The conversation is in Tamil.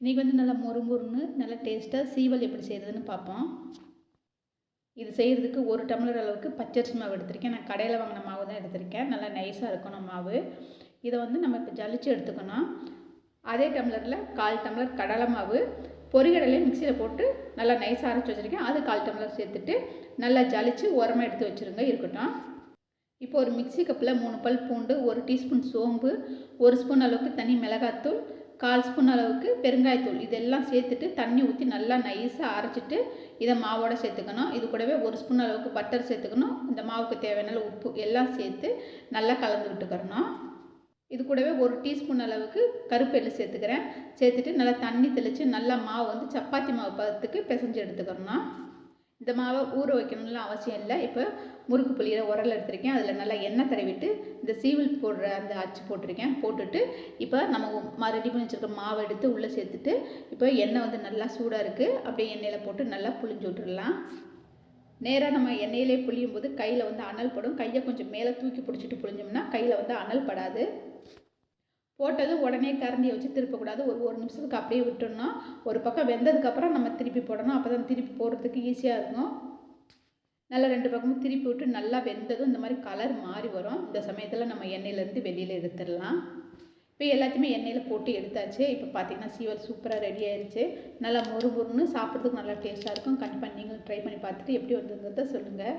இன்றைக்கி வந்து நல்லா மொறு மொறுன்னு நல்லா டேஸ்ட்டாக சீவல் எப்படி செய்கிறதுன்னு பார்ப்போம். இது செய்கிறதுக்கு ஒரு டம்ளர் அளவுக்கு பச்சரிசி மாவு எடுத்திருக்கேன். நான் கடையில் வாங்கின மாவு தான் எடுத்திருக்கேன். நல்லா நைஸாக இருக்கணும் மாவு. இதை வந்து நம்ம இப்போ ஜலிச்சு எடுத்துக்கணும். அதே டம்ளரில் கால் டம்ளர் கடலை மாவு. பொறிகடலையும் மிக்சியில் போட்டு நல்லா நைஸாக அரைச்சி வச்சுருக்கேன். அது கால் டம்ளர் சேர்த்துட்டு நல்லா ஜலிச்சு உரமாக எடுத்து வச்சுருங்க. இருக்கட்டும். இப்போ ஒரு மிக்ஸி கப்பில் மூணு பல் பூண்டு ஒரு டீஸ்பூன் சோம்பு ஒரு ஸ்பூன் அளவுக்கு தனி மிளகாத்தூள் கால் ஸ்பூன் அளவுக்கு பெருங்காயத்தூள். இதெல்லாம் சேர்த்துட்டு தண்ணி ஊற்றி நல்லா நைஸாக அரைச்சிட்டு இதை மாவோட சேர்த்துக்கணும். இது கூடவே ஒரு ஸ்பூன் அளவுக்கு பட்டர் சேர்த்துக்கணும். இந்த மாவுக்கு தேவையான உப்பு எல்லாம் சேர்த்து நல்லா கலந்து விட்டுக்கிறணும். இது கூடவே ஒரு டீஸ்பூன் அளவுக்கு கருப்பெல்லு சேர்த்துக்கிறேன். சேர்த்துட்டு நல்லா தண்ணி தெளித்து நல்லா மாவு வந்து சப்பாத்தி மாவு பதத்துக்கு பிசைஞ்சு எடுத்துக்கிறணும். இந்த மாவை ஊற வைக்கணும்லாம் அவசியம் இல்லை. இப்போ முறுக்கு புளியிற உரல் எடுத்திருக்கேன். அதில் நல்லா எண்ணெய் தடவிட்டு இந்த சீவில் போடுற அந்த அச்சு போட்டிருக்கேன். போட்டுட்டு இப்போ நம்ம மா ரெடி பண்ணி வச்சுருக்க மாவை எடுத்து உள்ளே சேர்த்துட்டு இப்போ எண்ணெய் வந்து நல்லா சூடாக இருக்குது அப்படியே எண்ணெயில் போட்டு நல்லா புளிஞ்சு விட்டுடலாம் நேராக நம்ம எண்ணெயிலே புளியும் போது கையில் வந்து அனல் படும். கையை கொஞ்சம் மேலே தூக்கி பிடிச்சிட்டு புளிஞ்சோம்னா கையில் வந்து அனல் படாது. போட்டது உடனே கரண்டியை வச்சு திருப்பக்கூடாது. ஒரு ஒரு நிமிஷத்துக்கு அப்படியே விட்டுடணும் ஒரு பக்கம் வெந்ததுக்கப்புறம் நம்ம திருப்பி போடணும். அப்போ தான் திருப்பி போடுறதுக்கு ஈஸியாக இருக்கும். நல்லா ரெண்டு பக்கமும் திருப்பி விட்டு நல்லா வெந்ததும் இந்த மாதிரி கலர் மாறி வரும். இந்த சமயத்தில் நம்ம எண்ணெயிலேருந்து வெளியில் எடுத்துடலாம். இப்போ எல்லாத்தையுமே எண்ணெயில் போட்டு எடுத்தாச்சு. இப்போ பார்த்தீங்கன்னா சீவல் சூப்பராக ரெடி ஆயிடுச்சு நல்லா மொறு மொறுன்னு சாப்பிட்றதுக்கு நல்லா டேஸ்ட்டாக இருக்கும். கண்டிப்பாக நீங்களும் ட்ரை பண்ணி பார்த்துட்டு எப்படி வந்ததுங்கிறத சொல்லுங்கள்